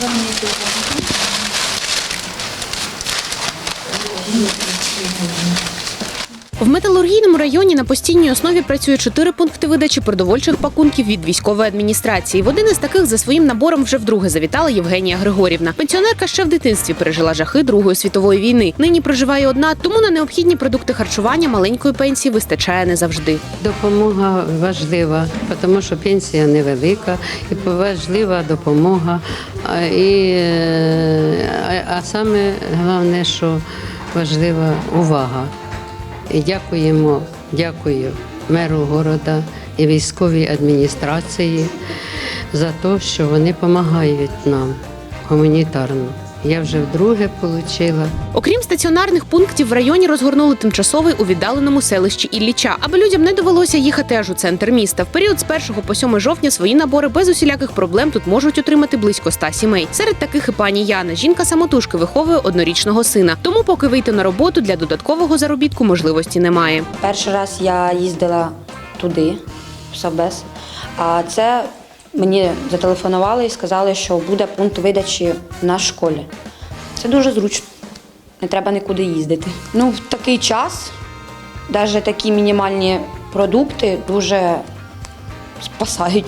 Зверніть увагу металургійному районі на постійній основі працює чотири пункти видачі продовольчих пакунків від військової адміністрації. В один із таких за своїм набором вже вдруге завітала Євгенія Григорівна. Пенсіонерка ще в дитинстві пережила жахи Другої світової війни. Нині проживає одна, тому на необхідні продукти харчування маленької пенсії вистачає не завжди. Допомога важлива, тому що пенсія невелика, і важлива допомога. І, е, а саме головне, що важлива увага. І дякуємо, дякую меру города і військовій адміністрації за те, що вони допомагають нам гуманітарно. Я вже вдруге отримала. Окрім стаціонарних пунктів, в районі розгорнули тимчасовий у віддаленому селищі Ілліча, аби людям не довелося їхати аж у центр міста. В період з 1 по 7 жовтня свої набори без усіляких проблем тут можуть отримати близько 100 сімей. Серед таких і пані Яна. Жінка самотужки виховує однорічного сина. Тому, поки вийти на роботу для додаткового заробітку можливості немає. Перший раз я їздила туди, в Совбез, а це мені зателефонували і сказали, що буде пункт видачі на школі. Це дуже зручно. Не треба нікуди їздити. Ну, в такий час навіть такі мінімальні продукти дуже спасають,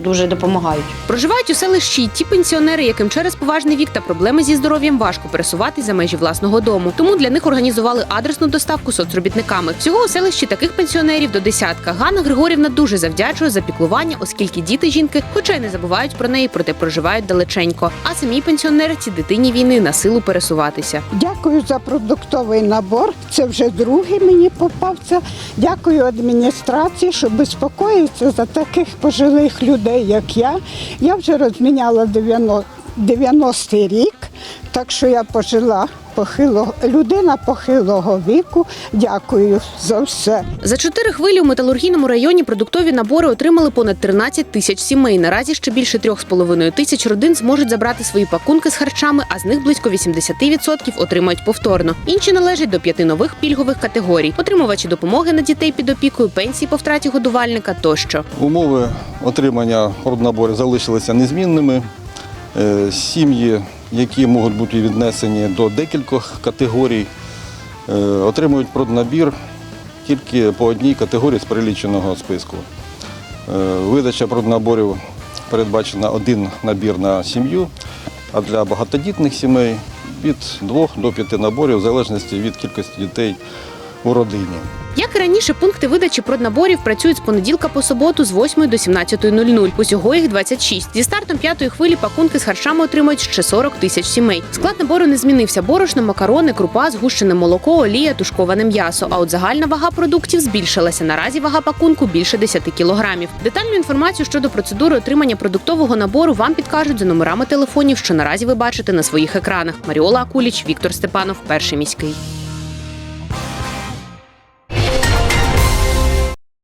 дуже допомагають. Проживають у селищі ті пенсіонери, яким через поважний вік та проблеми зі здоров'ям важко пересуватись за межі власного дому. Тому для них організували адресну доставку соцробітниками. Всього у селищі таких пенсіонерів до десятка. Ганна Григорівна дуже завдячує за піклування, оскільки діти жінки, хоча й не забувають про неї, проте проживають далеченько. А самій пенсіонерці дитині війни на силу пересуватися. Дякую за продуктовий набор. Це вже другий мені попався. Дякую адміністрації, що безпокоїться за таких пожилих людей, як я. Я вже розміняла 90 90-й рік, так що я пожила похилого людина похилого віку. Дякую за все. За чотири хвилі у металургійному районі продуктові набори отримали понад 13 тисяч сімей. Наразі ще більше трьох з половиною тисяч родин зможуть забрати свої пакунки з харчами, а з них близько 80% отримають повторно. Інші належать до п'яти нових пільгових категорій: отримувачі допомоги на дітей під опікою, пенсії по втраті годувальника тощо. Умови отримання проднаборів залишилися незмінними. Е, Сім'ї, які можуть бути віднесені до декількох категорій, е, отримують проднабір тільки по одній категорії з переліченого списку. Е, Видача проднаборів передбачена один набір на сім'ю, а для багатодітних сімей від двох до п'яти наборів, в залежності від кількості дітей у родині. Як і раніше, пункти видачі проднаборів працюють з понеділка по суботу з 8 до 17.00. Усього їх 26. Зі стартом п'ятої хвилі пакунки з харчами отримають ще 40 тисяч сімей. Склад набору не змінився: борошно, макарони, крупа, згущене молоко, олія, тушковане м'ясо. А от загальна вага продуктів збільшилася. Наразі вага пакунку більше 10 кілограмів. Детальну інформацію щодо процедури отримання продуктового набору вам підкажуть за номерами телефонів, що наразі ви бачите на своїх екранах. Маріола Акуліч, Віктор Степанов, перший міський.